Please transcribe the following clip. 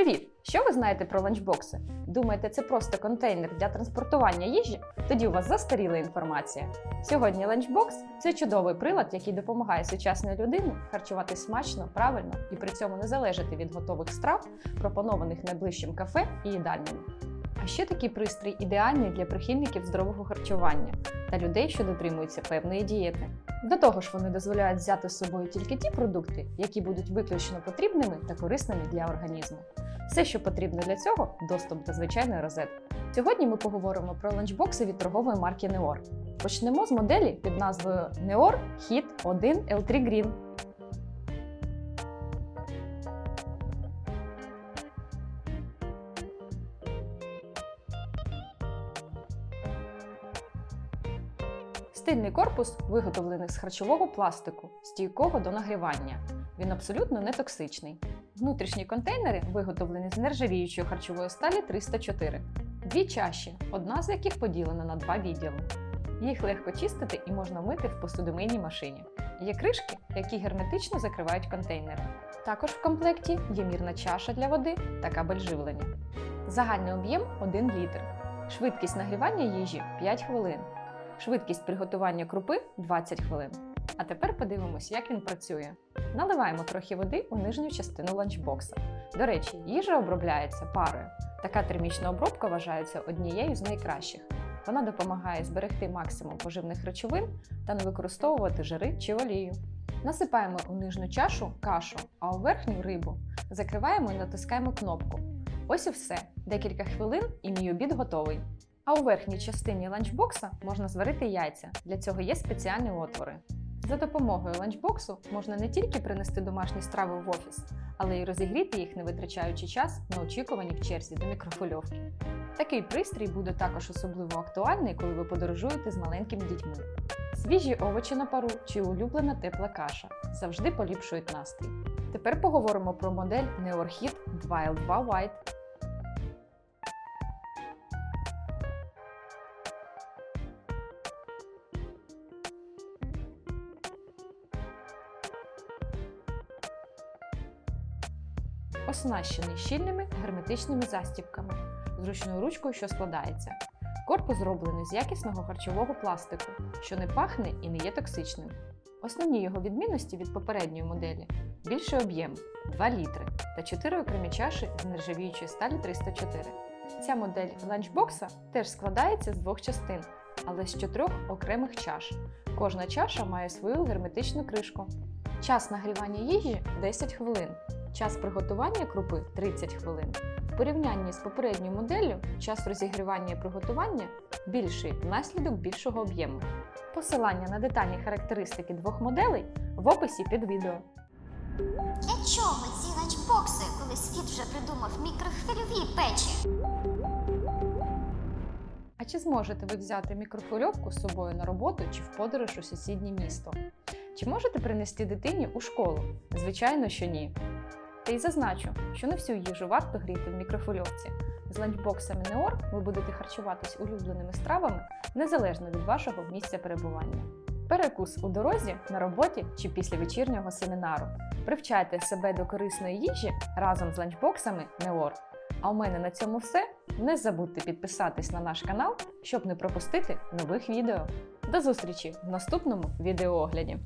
Привіт! Що ви знаєте про ланчбокси? Думаєте, це просто контейнер для транспортування їжі? Тоді у вас застаріла інформація. Сьогодні ланчбокс це чудовий прилад, який допомагає сучасній людині харчувати смачно, правильно і при цьому не залежати від готових страв, пропонованих найближчим кафе і їдальнями. А ще такий пристрій ідеальний для прихильників здорового харчування та людей, що дотримуються певної дієти. До того ж, вони дозволяють взяти з собою тільки ті продукти, які будуть виключно потрібними та корисними для організму. Все, що потрібно для цього доступ до звичайної розетки. Сьогодні ми поговоримо про ланчбокси від торгової марки Neor. Почнемо з моделі під назвою Neor Hit 1 L3 Green. Стильний корпус виготовлений з харчового пластику, стійкого до нагрівання. Він абсолютно не токсичний. Внутрішні контейнери виготовлені з нержавіючої харчової сталі 304. Дві чаші, одна з яких поділена на два відділи. Їх легко чистити і можна мити в посудомийній машині. Є кришки, які герметично закривають контейнери. Також в комплекті є мірна чаша для води та кабель живлення. Загальний об'єм 1 літр. Швидкість нагрівання їжі 5 хвилин. Швидкість приготування крупи 20 хвилин. А тепер подивимось, як він працює. Наливаємо трохи води у нижню частину ланчбокса. До речі, їжа обробляється парою. Така термічна обробка вважається однією з найкращих. Вона допомагає зберегти максимум поживних речовин та не використовувати жири чи олію. Насипаємо у нижню чашу кашу, а у верхню рибу. Закриваємо і натискаємо кнопку. Ось і все. Декілька хвилин і мій обід готовий. А у верхній частині ланчбокса можна зварити яйця. Для цього є спеціальні отвори. За допомогою ланчбоксу можна не тільки принести домашні страви в офіс, але й розігріти їх, не витрачаючи час на очікувані в черзі до мікрофольовки. Такий пристрій буде також особливо актуальний, коли ви подорожуєте з маленькими дітьми. Свіжі овочі на пару чи улюблена тепла каша завжди поліпшують настрій. Тепер поговоримо про модель Neorhit 2L2 White. Оснащений щільними герметичними застібками, зручною ручкою, що складається. Корпус зроблений з якісного харчового пластику, що не пахне і не є токсичним. Основні його відмінності від попередньої моделі більший об'єм 2 літри та 4 окремі чаші з нержавіючої сталі 304. Ця модель ланчбокса теж складається з двох частин, але з чотирьох окремих чаш. Кожна чаша має свою герметичну кришку. Час нагрівання їжі 10 хвилин. Час приготування крупи 30 хвилин. В порівнянні з попередньою моделлю час розігрівання і приготування більший внаслідок більшого об'єму. Посилання на детальні характеристики двох моделей в описі під відео. Для чого ці ланчбокси, коли світ вже придумав мікрохвильові печі? А чи зможете ви взяти мікрохвильовку з собою на роботу чи в подорож у сусіднє місто? Чи можете принести дитині у школу? Звичайно, що ні. Та й зазначу, що не всю їжу варто гріти в мікрохвильовці. З ланчбоксами Неор ви будете харчуватись улюбленими стравами незалежно від вашого місця перебування. Перекус у дорозі, на роботі чи після вечірнього семінару. Привчайте себе до корисної їжі разом з ланчбоксами Неор. А у мене на цьому все. Не забудьте підписатись на наш канал, щоб не пропустити нових відео. До зустрічі в наступному відеоогляді!